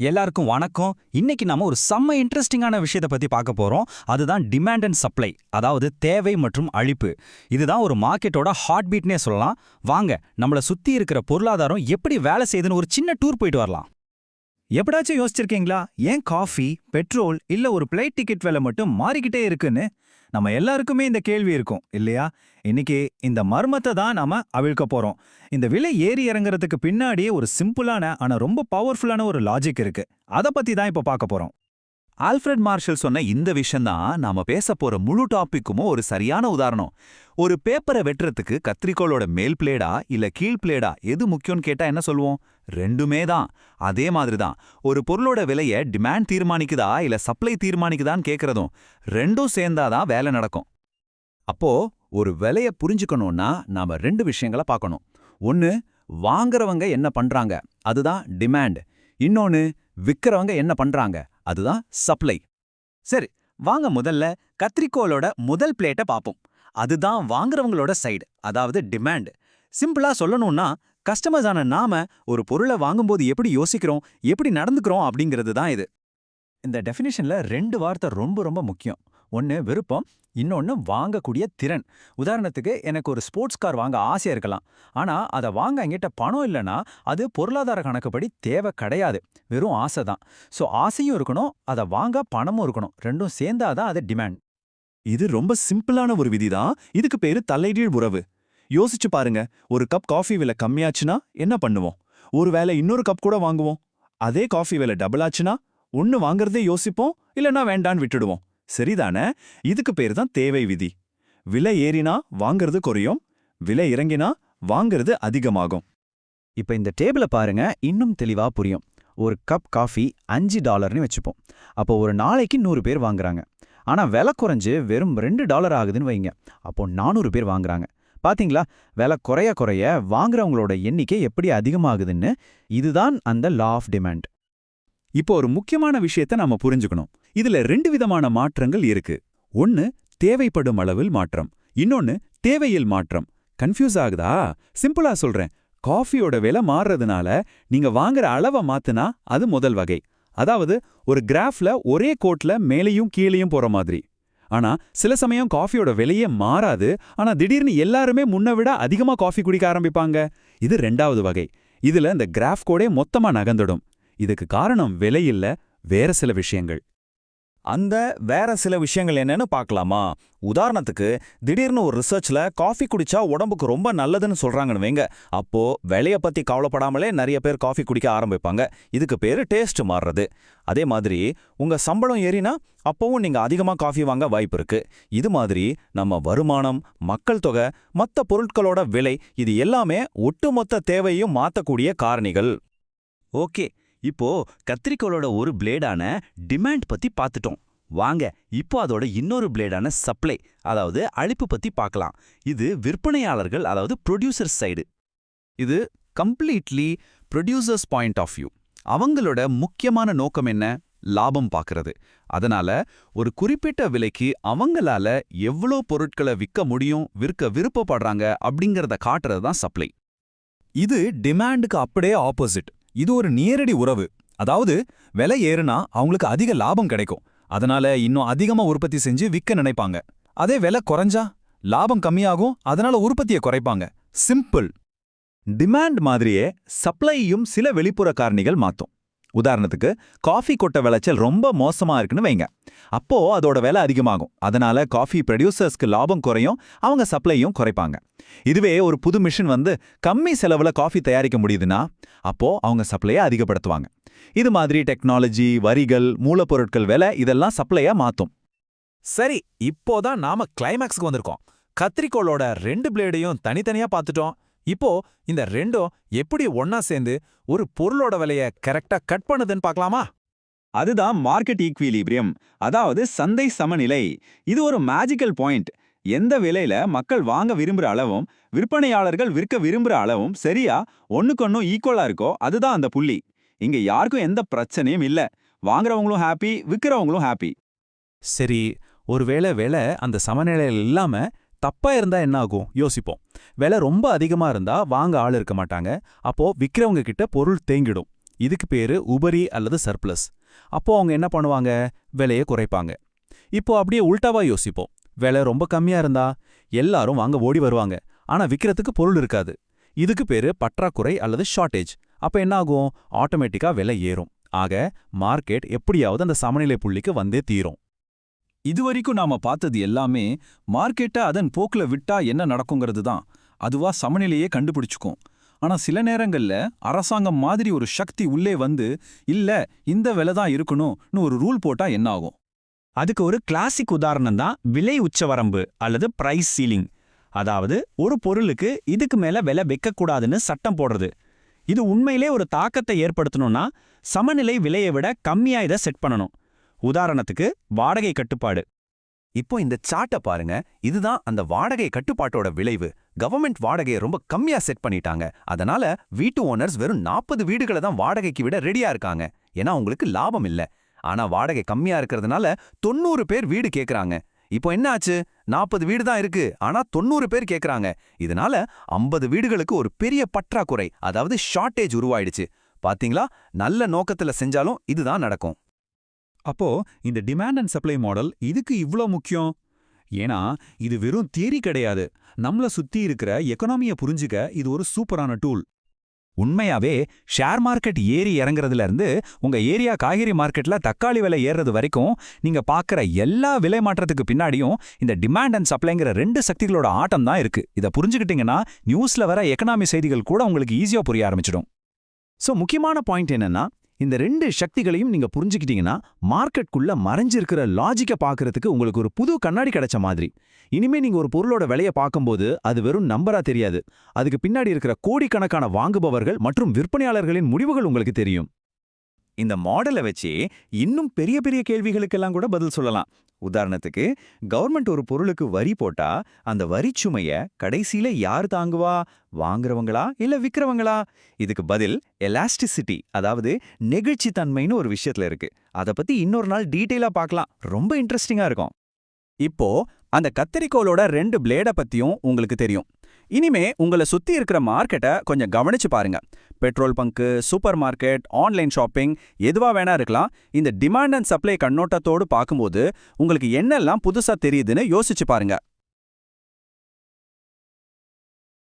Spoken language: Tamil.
எல்லாருக்கும் வணக்கம். இன்னைக்கு நாம ஒரு செம்ம இன்ட்ரெஸ்டிங்கான விஷயத்தை பத்தி பார்க்க போறோம். அதுதான் டிமாண்ட் அண்ட் சப்ளை அதாவது தேவை மற்றும் அழிப்பு. இதுதான் ஒரு மார்க்கெட்டோட ஹார்ட் பீட்னே சொல்லலாம். வாங்க நம்மள சுத்தி இருக்கிற பொருளாதாரம் எப்படி வேலை செய்யுதுன்னு ஒரு சின்ன டூர் போயிட்டு வரலாம். எப்படாச்சும் யோசிச்சிருக்கீங்களா? ஏன் காஃபி பெட்ரோல் இல்ல ஒரு பிளைட் டிக்கெட் விலை மட்டும் மாறிக்கிட்டே இருக்குன்னு? நம்ம எல்லாருக்குமே இந்த கேள்வி இருக்கும் இல்லையா? இன்னைக்கு இந்த மர்மத்தை தான் நாம அவிழ்க்க போறோம். இந்த விலை ஏறி இறங்குறதுக்கு பின்னாடியே ஒரு சிம்பிளான ஆனா ரொம்ப பவர்ஃபுல்லான ஒரு லாஜிக் இருக்கு. அத பத்தி தான் இப்ப பார்க்க போறோம். ஆல்ஃபிரட் மார்ஷல் சொன்ன இந்த விஷயம்தான் நாம பேச போற முழு டாபிக்குமோ ஒரு சரியான உதாரணம். ஒரு பேப்பரை வெட்டுறதுக்கு கத்திரிக்கோளோட மேல் பிளேடா இல்ல கீழ் பிளேடா எது முக்கியம்னு கேட்டா என்ன சொல்லுவோம்? ரெண்டுமே தான். அதே மாதிரி தான் ஒரு பொருளோட விலைய டிமாண்ட் தீர்மானிக்குதா இல்ல சப்ளை தீர்மானிக்குதான்னு கேக்குறதும் ரெண்டும் சேர்ந்தாதான் வேலை நடக்கும். அப்போ ஒரு விலைய புரிஞ்சுக்கணும்னா நாம ரெண்டு விஷயங்களை பார்க்கணும். ஒன்னு வாங்குறவங்க என்ன பண்றாங்க? அதுதான் டிமாண்ட் இன்னொன்னு விற்கிறவங்க என்ன பண்றாங்க? அதுதான் சப்ளை சரி வாங்க முதல்ல கத்திரிக்கோலோட முதல் பிளேட்டை பார்ப்போம். அதுதான் வாங்குறவங்களோட சைடு அதாவது டிமாண்ட் சிம்பிளா சொல்லணும்னா கஸ்டமர்ஸ் நாம ஒரு பொருளை வாங்கும்போது எப்படி யோசிக்கிறோம் எப்படி நடந்துக்கிறோம் அப்படிங்கிறது தான் இது. இந்த டெஃபினிஷன்ல ரெண்டு வார்த்தை ரொம்ப ரொம்ப முக்கியம். ஒன்று விருப்பம் இன்னொன்று வாங்கக்கூடிய திறன். உதாரணத்துக்கு எனக்கு ஒரு ஸ்போர்ட்ஸ் கார் வாங்க ஆசையா இருக்கலாம். ஆனா அதை வாங்க என்கிட்ட பணம் இல்லைன்னா அது பொருளாதார கணக்குப்படி தேவை கிடையாது. வெறும் ஆசை தான். ஸோ ஆசையும் இருக்கணும் அதை வாங்க பணமும் இருக்கணும். ரெண்டும் சேர்ந்தாதான் அது டிமாண்ட் இது ரொம்ப சிம்பிளான ஒரு விதி தான் இதுக்கு பேரு தலைகீழ் உறவு. யோசிச்சு பாருங்க. ஒரு கப் காஃபி விலை கம்மியாச்சுன்னா என்ன பண்ணுவோம்? ஒரு வேளை இன்னொரு கப் கூட வாங்குவோம். அதே காஃபி விலை டபுள் ஆச்சுன்னா ஒன்னு வாங்குறதே யோசிப்போம் இல்லனா வேண்டான்னு விட்டுடுவோம். சரிதானே? இதுக்கு பேர் தான் தேவை விதி. விலை ஏறினா வாங்கிறது குறையும் விலை இறங்கினா வாங்கிறது அதிகமாகும். இப்போ இந்த டேபிளை பாருங்க இன்னும் தெளிவா புரியும். ஒரு கப் காஃபி அஞ்சு டாலர்னு வச்சுப்போம். அப்போ ஒரு நாளைக்கு நூறு பேர் வாங்குறாங்க. ஆனா விலை குறைஞ்சு வெறும் ரெண்டு டாலர் ஆகுதுன்னு வைங்க. அப்போ நானூறு பேர் வாங்குறாங்க. பாத்தீங்களா? விலை குறைய குறைய வாங்குறவங்களோட எண்ணிக்கை எப்படி அதிகமாகுதுன்னு இதுதான் அந்த லா ஆஃப் டிமாண்ட் இப்போ ஒரு முக்கியமான விஷயத்த நாம புரிஞ்சுக்கணும். இதுல ரெண்டு விதமான மாற்றங்கள் இருக்கு. ஒன்னு தேவைப்படும் அளவில் மாற்றம். இன்னொன்னு தேவையில் மாற்றம். கன்ஃபியூஸ் ஆகுதா? சிம்பிளா சொல்றேன். காஃபியோட விலை மாறுறதுனால நீங்க வாங்குற அளவை மாத்துனா அது முதல் வகை. அதாவது ஒரு கிராஃப்ல ஒரே கோட்ல மேலேயும் கீழேயும் போற மாதிரி. ஆனா சில சமயம் காஃபியோட விலையே மாறாது. ஆனா திடீர்னு எல்லாருமே முன்ன விட அதிகமா காஃபி குடிக்க ஆரம்பிப்பாங்க. இது ரெண்டாவது வகை. இதுல இந்த கிராஃப் கோடே மொத்தமா நகர்ந்துடும். இதுக்கு காரணம் விலை இல்ல வேற சில விஷயங்கள். அந்த வேற சில விஷயங்கள் என்னன்னு பார்க்கலாமா? உதாரணத்துக்கு திடீர்னு ஒரு ரிசர்ச்ல காஃபி குடிச்சா உடம்புக்கு ரொம்ப நல்லதுன்னு சொல்றாங்கன்னு வைங்க. அப்போ விலைய பத்தி கவலைப்படாமலே நிறைய பேர் காஃபி குடிக்க ஆரம்பிப்பாங்க. இதுக்கு பேரு டேஸ்ட் மாறுறது. அதே மாதிரி உங்க சம்பளம் ஏறினா அப்பவும் நீங்க அதிகமா காஃபி வாங்க வாய்ப்பு இருக்கு. இது மாதிரி நம்ம வருமானம் மக்கள் தொகை மத்த பொருட்களோட விலை இது எல்லாமே ஒட்டுமொத்த தேவையும் மாத்தக்கூடிய காரணிகள். ஓகே. இப்போ கத்திரிக்கோளோட ஒரு பிளேடான டிமாண்ட் பத்தி பார்த்துட்டோம் வாங்க இப்போ அதோட இன்னொரு பிளேடான சப்ளை அதாவது அழிப்பு பத்தி பார்க்கலாம் இது விற்பனையாளர்கள் அதாவது ப்ரொடியூசர் சைடு இது completely producers point of view அவங்களோட முக்கியமான நோக்கம் என்ன? லாபம் பார்க்கறது அதனால ஒரு குறிப்பிட்ட விலைக்கு அவங்களால எவ்வளோ பொருட்களை விற்க முடியும் விற்க விருப்பப்படுறாங்க அப்படிங்கறத காட்டுறது தான் சப்ளை இது டிமாண்டுக்கு அப்படியே ஆப்போசிட் இது ஒரு நேரடி உறவு. அதாவது விலை ஏறுனா அவங்களுக்கு அதிக லாபம் கிடைக்கும். அதனால இன்னும் அதிகமா உற்பத்தி செஞ்சு விற்க நினைப்பாங்க. அதே விலை குறைஞ்சா லாபம் கம்மியாகும் அதனால உற்பத்தியை குறைப்பாங்க. சிம்பிள். டிமாண்ட் மாதிரியே சப்ளையும் சில வெளிப்புற காரணிகள் மாத்தும். உதாரணத்துக்கு காஃபி கொட்டை விளைச்சல் ரொம்ப மோசமா இருக்குன்னு வைங்க. அப்போ அதோட விலை அதிகமாகும். அதனால காஃபி ப்ரொடியூசர்ஸ்க்கு லாபம் குறையும் அவங்க சப்ளையும் குறைப்பாங்க. இதுவே ஒரு புது மிஷின் வந்து கம்மி செலவுல காஃபி தயாரிக்க முடியுதுன்னா அப்போ அவங்க சப்ளையை அதிகப்படுத்துவாங்க. இது மாதிரி டெக்னாலஜி வரிகள் மூலப்பொருட்கள் விலை இதெல்லாம் சப்ளையா மாத்தும். சரி இப்போதான் நாம கிளைமேக்ஸுக்கு வந்திருக்கோம். கத்திரிக்கோளோட ரெண்டு பிளேடையும் தனித்தனியா பார்த்துட்டோம். இப்போ இந்த ரெண்டும் எப்படி ஒன்னா சேர்ந்து ஒரு பொருளோட விலைய கரெக்டா கட் பண்ணுதுன்னு பார்க்கலாமா? அதுதான் மார்க்கெட் ஈக்விலிபிரியம் அதாவது சந்தை சமநிலை. இது ஒரு மேஜிக்கல் பாயிண்ட் எந்த விலையில மக்கள் வாங்க விரும்புற அளவும் விற்பனையாளர்கள் விற்க விரும்புற அளவும் சரியா ஒண்ணுக்கொன்னும் ஈக்குவலா இருக்கோ அதுதான் அந்த புள்ளி. இங்க யாருக்கும் எந்த பிரச்சனையும் இல்ல. வாங்குறவங்களும் ஹாப்பி விற்கிறவங்களும் ஹாப்பி சரி ஒருவேளை வேலை அந்த சமநிலையில் இல்லாம தப்பா இருந்தா என்ன ஆகும்? யோசிப்போம். விலை ரொம்ப அதிகமா இருந்தா வாங்க ஆள் இருக்க மாட்டாங்க. அப்போ விற்கிறவங்க கிட்ட பொருள் தேங்கிடும். இதுக்கு பேரு உபரி அல்லது சர்ப்ளஸ். அப்போ அவங்க என்ன பண்ணுவாங்க? விலையை குறைப்பாங்க. இப்போ அப்படியே உல்டாவா யோசிப்போம். விலை ரொம்ப கம்மியா இருந்தா எல்லாரும் வாங்க ஓடி வருவாங்க. ஆனா விற்கிறதுக்கு பொருள் இருக்காது. இதுக்கு பேரு பற்றாக்குறை அல்லது ஷார்ட்டேஜ் அப்ப என்ன ஆகும்? ஆட்டோமேட்டிக்கா விலை ஏறும். ஆக மார்க்கெட் எப்படியாவது அந்த சமநிலை புள்ளிக்கு வந்தே தீரும். இதுவரைக்கும் நாம பார்த்தது எல்லாமே மார்க்கெட்டை அதன் போக்குல விட்டா என்ன நடக்குங்கிறது தான் அதுவா சமநிலையே கண்டுபிடிச்சுக்கும். ஆனா சில நேரங்கள்ல அரசாங்கம் மாதிரி ஒரு சக்தி உள்ளே வந்து இல்ல இந்த விலை தான் இருக்கணும்னு ஒரு ரூல் போட்டா என்ன ஆகும் அதுக்கு ஒரு கிளாசிக் உதாரணம் தான் விலை உச்சவரம்பு அல்லது பிரைஸ் சீலிங் அதாவது ஒரு பொருளுக்கு இதுக்கு மேல விலை வைக்கக்கூடாதுன்னு சட்டம் போடுறது. இது உண்மையிலே ஒரு தாக்கத்தை ஏற்படுத்தணும்னா சமநிலை விலையை விட கம்மியா இதை செட் பண்ணணும். உதாரணத்துக்கு வாடகை கட்டுப்பாடு. இப்போ இந்த சார்ட்டை பாருங்க இதுதான் அந்த வாடகை கட்டுப்பாட்டோட விளைவு. கவர்மெண்ட் வாடகையை ரொம்ப கம்மியா செட் பண்ணிட்டாங்க. அதனால வீட்டு ஓனர்ஸ் வெறும் நாற்பது வீடுகளை தான் வாடகைக்கு விட ரெடியா இருக்காங்க. ஏன்னா அவங்களுக்கு லாபம் இல்ல. ஆனா வாடகை கம்மியா இருக்கிறதுனால தொண்ணூறு பேர் வீடு கேக்குறாங்க. இப்போ என்ன ஆச்சு? நாற்பது வீடு தான் இருக்கு. ஆனா தொண்ணூறு பேர் கேட்கறாங்க இதனால ஐம்பது வீடுகளுக்கு ஒரு பெரிய பற்றாக்குறை அதாவது ஷார்ட்டேஜ் உருவாயிடுச்சு. பாத்தீங்களா? நல்ல நோக்கத்துல செஞ்சாலும் இதுதான் நடக்கும். அப்போ இந்த டிமாண்ட் அண்ட் சப்ளை மாடல் இதுக்கு இவ்ளோ முக்கியம்? ஏன்னா இது வெறும் தியரி கிடையாது. நம்மள சுத்தி இருக்கிற எக்கனாமிய புரிஞ்சுக்க இது ஒரு சூப்பரான டூல் உண்மையாவே ஷேர் மார்க்கெட் ஏறி இறங்குறதுல இருந்து உங்க ஏரியா காய்கறி மார்க்கெட்ல தக்காளி விலை ஏறுறது வரைக்கும் நீங்க பார்க்குற எல்லா விலை மாற்றத்துக்கு பின்னாடியும் இந்த டிமாண்ட் அண்ட் சப்ளைங்கிற ரெண்டு சக்திகளோட ஆட்டம் தான் இருக்கு. இதை புரிஞ்சுக்கிட்டீங்கன்னா நியூஸ்ல வர எக்கனாமி செய்திகள் கூட உங்களுக்கு ஈஸியா புரிய ஆரம்பிச்சிடும். சோ முக்கியமான பாயிண்ட் என்னன்னா இந்த ரெண்டு சக்திகளையும் நீங்க புரிஞ்சுக்கிட்டீங்கன்னா மார்க்கெட்குள்ள மறைஞ்சிருக்கிற லாஜிக்க பார்க்கறதுக்கு உங்களுக்கு ஒரு புது கண்ணாடி கிடைச்ச மாதிரி. இனிமே நீங்க ஒரு பொருளோட விலைய பார்க்கும்போது அது வெறும் நம்பரா தெரியாது. அதுக்கு பின்னாடி இருக்கிற கோடிக்கணக்கான வாங்குபவர்கள் மற்றும் விற்பனையாளர்களின் முடிவுகள் உங்களுக்கு தெரியும். இந்த மாடலை வச்சு இன்னும் பெரிய பெரிய கேள்விகளுக்கெல்லாம் கூட பதில் சொல்லலாம். உதாரணத்துக்கு கவர்மெண்ட் ஒரு பொருளுக்கு வரி போட்டா அந்த வரி சுமைய கடைசியில யார் தாங்குவா? வாங்குறவங்களா? இல்ல விக்கிறவங்களா? இதுக்கு பதில் எலாஸ்டிசிட்டி அதாவது நெகிழ்ச்சித்தன்மைன்னு ஒரு விஷயத்துல இருக்கு. அத பத்தி இன்னொரு நாள் டீட்டெயிலா பார்க்கலாம் ரொம்ப இன்ட்ரெஸ்டிங்கா இருக்கும். இப்போ அந்த கத்தரிக்கோளோட ரெண்டு பிளேட பத்தியும் உங்களுக்கு தெரியும். இனிமே உங்களை சுத்தி இருக்கிற மார்க்கெட்டை கொஞ்சம் கவனிச்சு பாருங்க. Petrol bunk super market online shopping எதுவா வேணா இருக்கலாம். இந்த டிமாண்ட் அண்ட் சப்ளை கண்ணோட்டத்தோடு பார்க்கும்போது உங்களுக்கு என்னெல்லாம் புதுசா தெரியுதுன்னு யோசிச்சு பாருங்க.